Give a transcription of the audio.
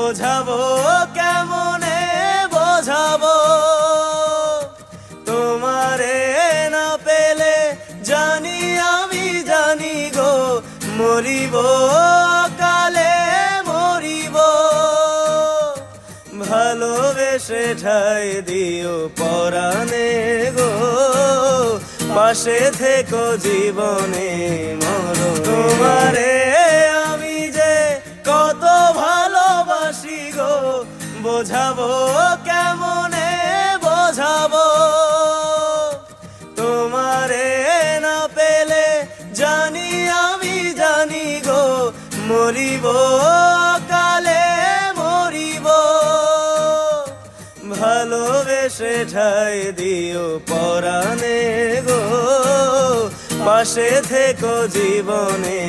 বোঝাবো, কেমনে বোঝাবো? তোমারে না পেলে জানি আমি জানি গো, মরিব কালে মরিব। ভালোবেসে ঠাই দিও পরাণে গো, পাশে থেকো জীবনে মর বোঝাবো, কেমনে বোঝাবো? তোমারে না পেলে জানি আমি জানি গো, মরিব কালে মরিব। ভালোবেসে ঠাই দিও পরাণে গো, পাশে থেকো জীবনে